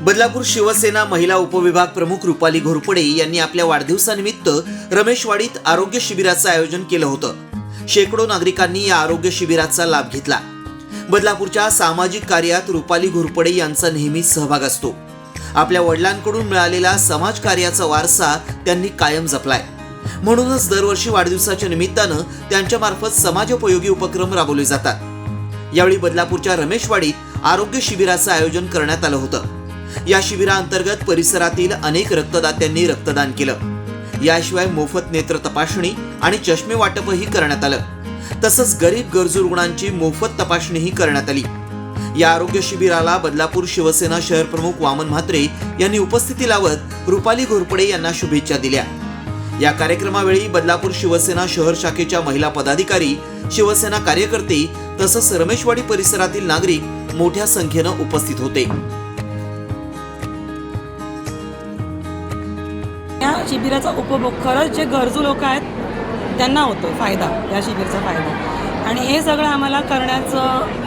बदलापूर शिवसेना महिला उपविभाग प्रमुख रुपाली घोरपडे यांनी आपल्या वाढदिवसानिमित्त रमेशवाडीत आरोग्य शिबिराचं आयोजन केलं होतं. शेकडो नागरिकांनी या आरोग्य शिबिराचा लाभ घेतला. बदलापूरच्या सामाजिक कार्यात रुपाली घोरपडे यांचा नेहमी सहभाग असतो. आपल्या वडिलांकडून मिळालेला समाज कार्याचा वारसा त्यांनी कायम जपलाय. म्हणूनच दरवर्षी वाढदिवसाच्या निमित्तानं त्यांच्यामार्फत समाजोपयोगी उपक्रम राबवले जातात. यावेळी बदलापूरच्या रमेशवाडीत आरोग्य शिबिराचं आयोजन करण्यात आलं होतं. या शिबिराअंतर्गत परिसरातील अनेक रक्तदात्यांनी रक्तदान केलं. याशिवाय मोफत नेत्र तपासणी आणि चष्मे वाटपही करण्यात आलं. तसंच गरीब गरजू रुग्णांची मोफत तपासणीही करण्यात आली. या आरोग्य शिबिराला बदलापूर शिवसेना शहर प्रमुख वामन म्हात्रे यांनी उपस्थिती लावत रुपाली घोरपडे यांना शुभेच्छा दिल्या. या कार्यक्रमावेळी बदलापूर शिवसेना शहर शाखेच्या महिला पदाधिकारी शिवसेना कार्यकर्ते तसंच रमेशवाडी परिसरातील नागरिक मोठ्या संख्येनं उपस्थित होते. शिबिराचा उपभोग खरंच जे गरजू लोक आहेत त्यांना होतो फायदा या शिबिरचा फायदा. आणि हे सगळं आम्हाला करण्याचं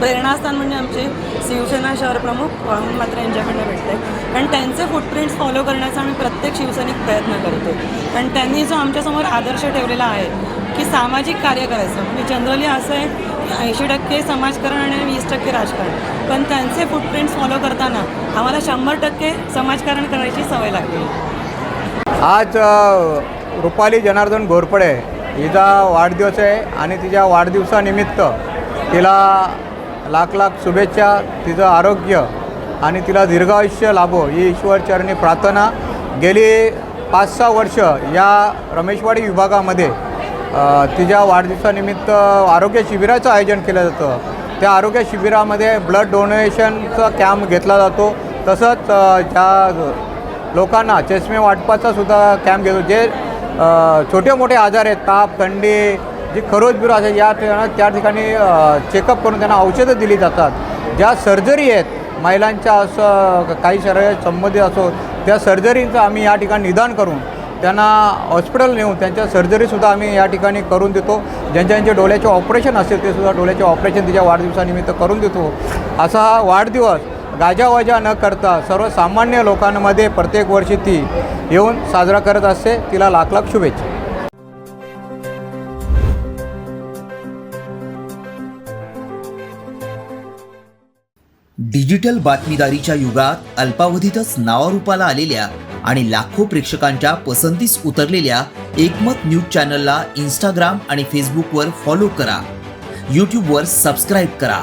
प्रेरणास्थान म्हणजे आमचे शिवसेना शहर प्रमुख वामन मात्र यांच्याकडनं भेटते कारण त्यांचे फुटप्रिंट्स फॉलो करण्याचा आम्ही प्रत्येक शिवसैनिक प्रयत्न करतो कारण त्यांनी जो आमच्यासमोर आदर्श ठेवलेला आहे की सामाजिक कार्य करायचं. म्हणजे जनरली असं आहे ऐंशी टक्के समाजकारण आणि वीस टक्के राजकारण. पण त्यांचे फुटप्रिंट्स फॉलो करताना आम्हाला शंभर टक्के समाजकारण करायची सवय लागली. आज रुपाली जनार्दन घोरपडे हिचा वाढदिवस आहे आणि तिच्या वाढदिवसानिमित्त तिला लाख लाख शुभेच्छा तिचं आरोग्य आणि तिला दीर्घायुष्य लाभो ही ईश्वरचरणी प्रार्थना. गेली पाच सहा वर्ष या रमेशवाडी विभागामध्ये तिच्या वाढदिवसानिमित्त आरोग्य शिबिराचं आयोजन केलं जातं. त्या आरोग्य शिबिरामध्ये ब्लड डोनेशनचा कॅम्प घेतला जातो. तसंच ज्या लोकांना चष्मे वाटपाचा सुद्धा कॅम्प घेतो. जे छोटे मोठे आजार आहेत ताप थंडी जी खरोज बिरो असेल या ठिकाणी त्या ठिकाणी चेकअप करून त्यांना औषधं दिली जातात. ज्या सर्जरी आहेत महिलांच्या असं काही शरीर संबंधित असो त्या सर्जरींचं आम्ही या ठिकाणी निदान करून त्यांना हॉस्पिटल नेऊन त्यांच्या सर्जरीसुद्धा आम्ही या ठिकाणी करून देतो. ज्यांच्या ज्यांचे डोळ्याचे ऑपरेशन असेल ते सुद्धा डोळ्याचे ऑपरेशन तिच्या वाढदिवसानिमित्त करून देतो. असा हा वाढदिवस गाजावाजा न करता सर्वसामान्य लोकांमध्ये प्रत्येक वर्षी ती येऊन साजरा करत असते. तिला लाख लाख शुभेच्छा. डिजिटल बातमीदारीच्या युगात अल्पावधीतच नावारूपाला आलेल्या आणि लाखो प्रेक्षकांच्या पसंतीस उतरलेल्या एकमत न्यूज चॅनलला इंस्टाग्राम आणि फेसबुकवर फॉलो करा. यूट्यूबवर सबस्क्राईब करा.